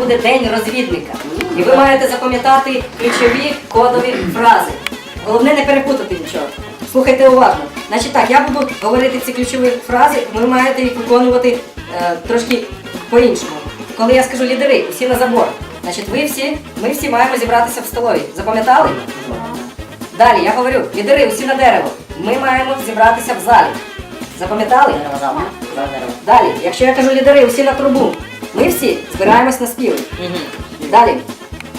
буде день розвідника. І ви маєте запам'ятати ключові кодові фрази. Головне не перепутати нічого. Слухайте уважно. Значить так, я буду говорити ці ключові фрази, ви маєте їх виконувати е, трошки по-іншому. Коли я скажу лідери, усі на забор. Значить, ви всі, ми всі маємо зібратися в столовій. Запам'ятали? Далі я говорю, лідери, усі на дерево. Ми маємо зібратися в залі. Запам'ятали? Далі, якщо я кажу лідери, усі на трубу, ми всі збираємось на співи. Далі,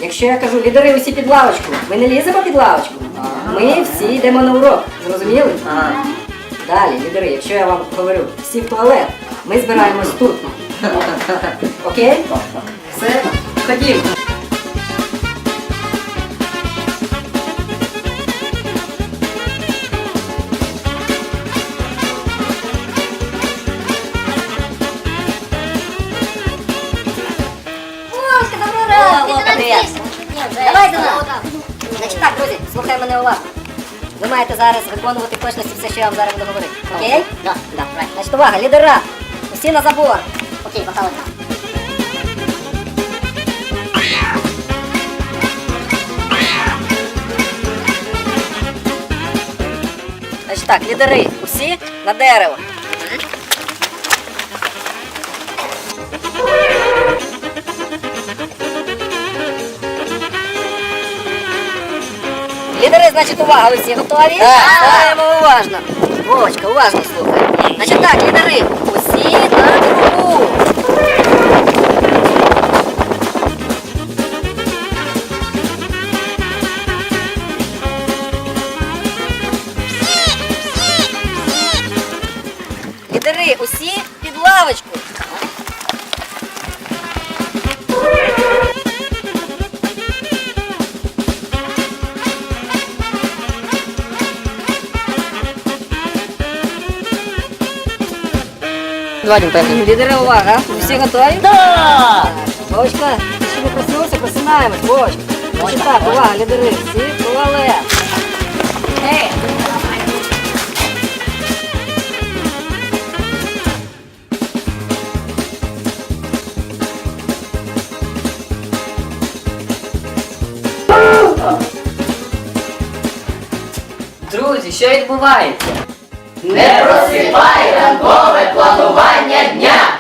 якщо я кажу лідери, усі під лавочку, ми не ліземо під лавочку. Ми всі йдемо на урок. Зрозуміли? Далі, лідери, якщо я вам говорю, всі в туалет, ми збираємось тут. Окей? Все, ходімо. Навчишся. Давай до. Значить так, друзі, слухай мене уважно. Ви маєте зараз виконувати в точності все, що я вам зараз буду говорити. Окей? Да. Да, правильно. Значить, увага, лідера! Усі на забор. Окей, похавай. Значить так, лідери, усі на дерево. Лідери, значить, увага, ви всі готові? Слухаємо уважно. Вовочка, уважно слухай. Значить так, лідери, усі на Лідери, увага. Усі готові? Да! Вовочка, ти ще не проснувся, просинаємось, Вовочка. Значить так, увага, лідери, всі в туалет. Ей! Друзі, що відбувається? Не просипай ранкове планування дня!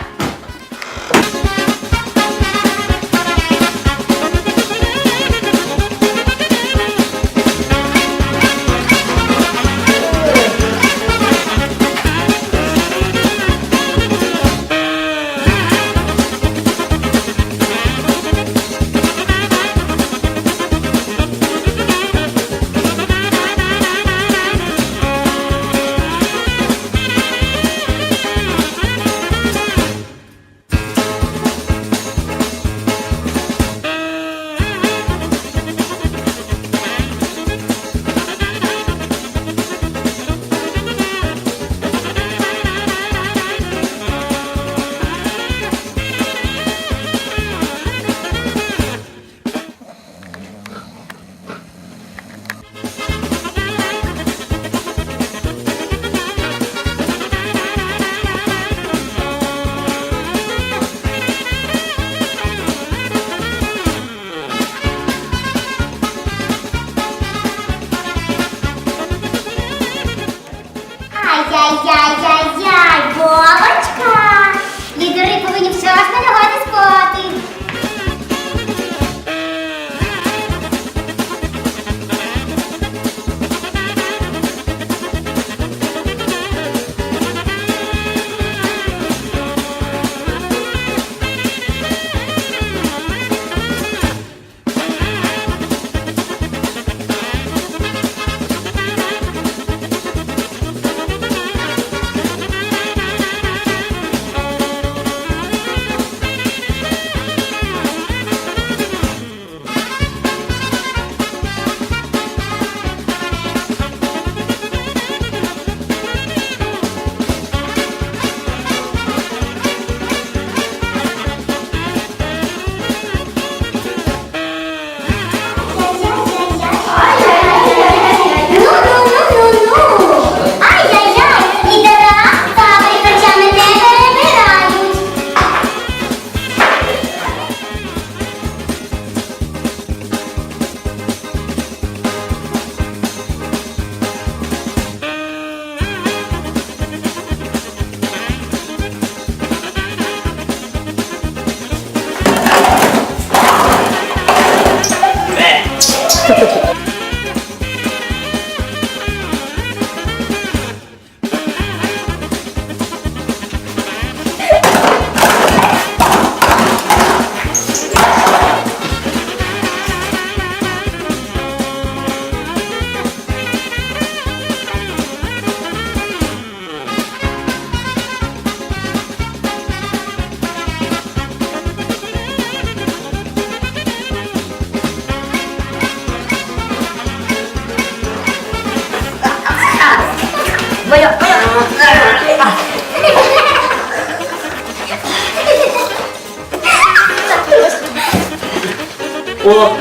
О,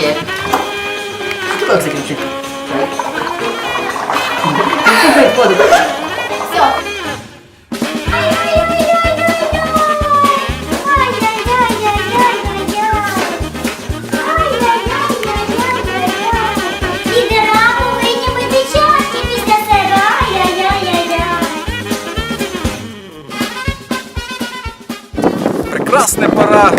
Є. як закінчити? Лідера повинні бити часті після себе. Ай-яй-яй-яй-яй. Прекрасна пора,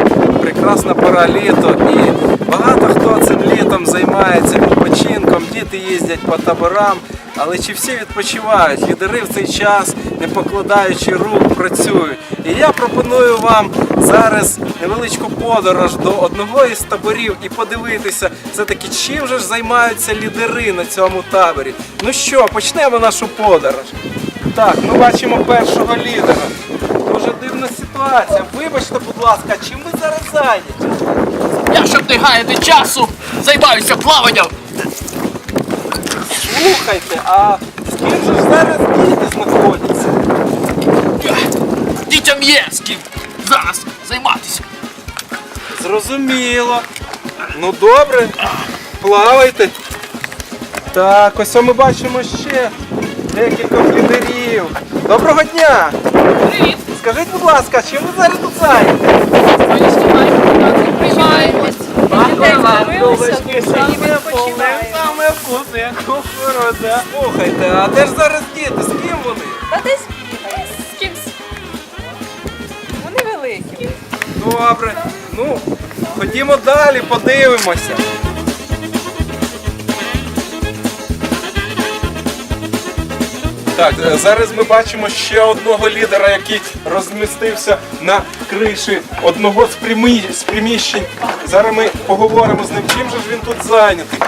прекрасна пора літо і багато хто цим літом займається відпочинком, діти їздять по таборам, але чи всі відпочивають? Лідери в цей час, не покладаючи рук, працюють. І я пропоную вам зараз невеличку подорож до одного із таборів і подивитися все-таки, чим же ж займаються лідери на цьому таборі. Ну що, почнемо нашу подорож. Так, ми бачимо першого лідера. Ситуація. Вибачте, будь ласка, чим ви зараз зайняті? Я, щоб не гаяти часу, займаюся плаванням. Слухайте, а з ким же ж зараз діти знаходяться? Дітям є з ким зараз займатися. Зрозуміло. Ну добре, плавайте. Так, ось ми бачимо ще декілька лідерів. Доброго дня! Привіт. Скажіть, будь ласка, чим ви зараз тут зайняті? Саме вкусне, як кукурудза. Слухайте, а де ж зараз діти? З ким вони? Та десь з кимсь. Вони великі. Добре. Ну, ходімо далі, подивимося. Так, зараз ми бачимо ще одного лідера, який розмістився на криші одного з, примі... з приміщень. Зараз ми поговоримо з ним, чим же ж він тут зайнятий.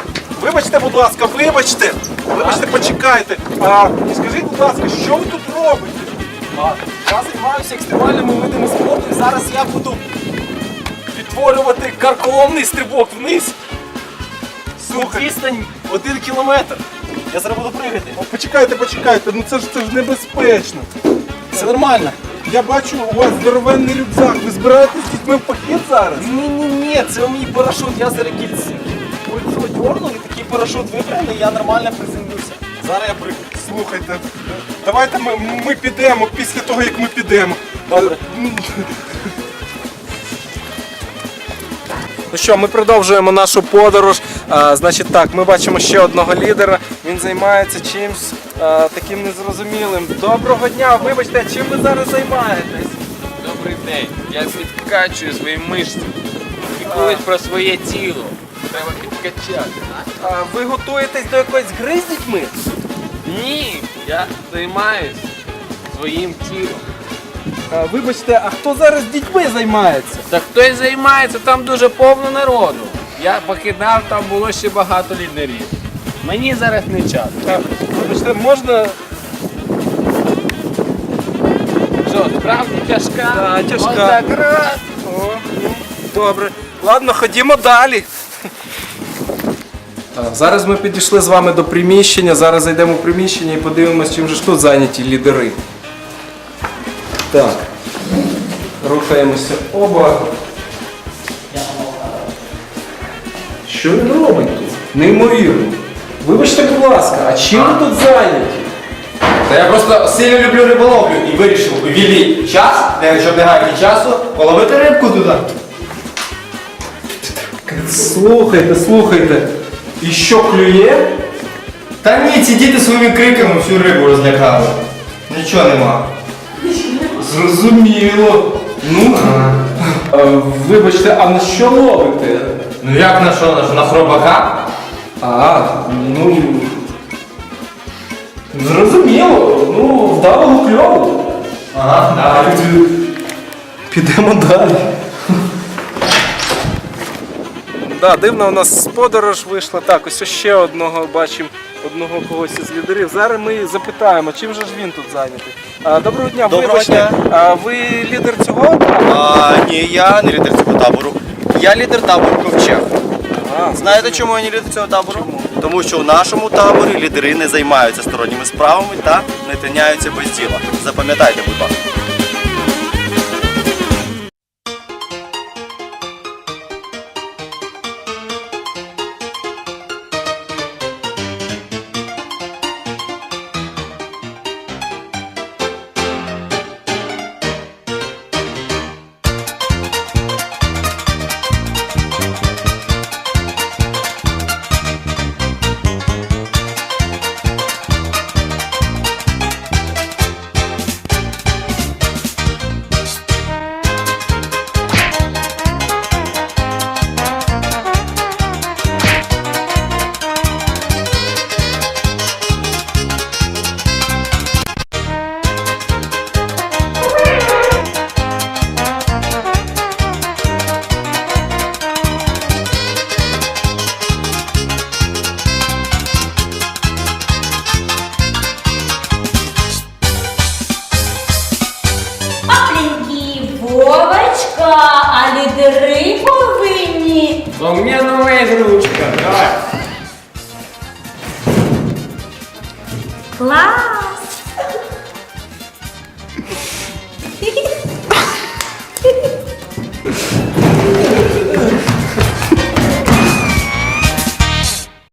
Вибачте, будь ласка, вибачте! Вибачте, почекайте. А, скажіть, будь ласка, що ви тут робите? Я займаюся екстремальними видами спорту і зараз я буду відтворювати карколомний стрибок вниз. Слухай, Відстань один кілометр. Я зараз буду пригати. О, Почекайте, почекайте, ну це ж це ж небезпечно. Це нормально. Я бачу, у вас здоровенний рюкзак. Ви збираєтесь з дітьми в похід зараз? Ні, ні, ні, це мій парашут. Я зараз кільці. Кольцо дьорнув і такий парашут випрямив, і я нормально приземлюся. Зараз я пригаю. Слухайте, давайте ми, ми підемо після того, як ми підемо. Добре. Ну що, ми продовжуємо нашу подорож. А, значить так, ми бачимо ще одного лідера. Він займається чимось а, таким незрозумілим. Доброго дня, вибачте, чим ви зараз займаєтесь? Добрий день. Я підкачую свої мишці. Піклуюсь про своє тіло. Треба підкачати. А, ви готуєтесь до якоїсь гри з дітьми? Ні, я займаюсь своїм тілом. А, вибачте, а хто зараз дітьми займається? Та хтось займається, там дуже повно народу. Я покидав, там було ще багато лідерів. Мені зараз не час. А, Вибачте, можна. Що, справді тяжка? Да, тяжка. Отак раз. О, ну, добре. Ладно, ходімо далі. Зараз ми підійшли з вами до приміщення. Зараз зайдемо в приміщення і подивимось, чим же ж тут зайняті лідери. Так. Рухаємося оба. Що він робить тут? Неймовірно. Вибачте, будь ласка, а чим ви тут зайняті? Та я просто сильно люблю риболовлю і вирішив у вільний час, де щоб не гаяти часу, половити рибку туди. Слухайте, слухайте. І що клює? Та ні, ці діти своїми криками всю рибу розлякали. Нічого нема. Зрозуміло. Ну, е, вибачте, а на що ловите? Ну як на що, на що, на хробака? А, ну. Зрозуміло. Ну, вдалого кльову. Ага, давай. Підемо далі. Да, дивно у нас подорож вийшла. Так, ось ще одного бачимо, одного когось із лідерів. Зараз ми запитаємо, чим же ж він тут зайнятий. А, доброго дня, Доброго вибачте, дня. А, ви лідер цього? табору? А, ні, я не лідер цього табору. Я лідер табору Ковчег. А, Знаєте, чому я не лідер цього табору? Тому що в нашому таборі лідери не займаються сторонніми справами та не тиняються без діла. Запам'ятайте, будь ласка.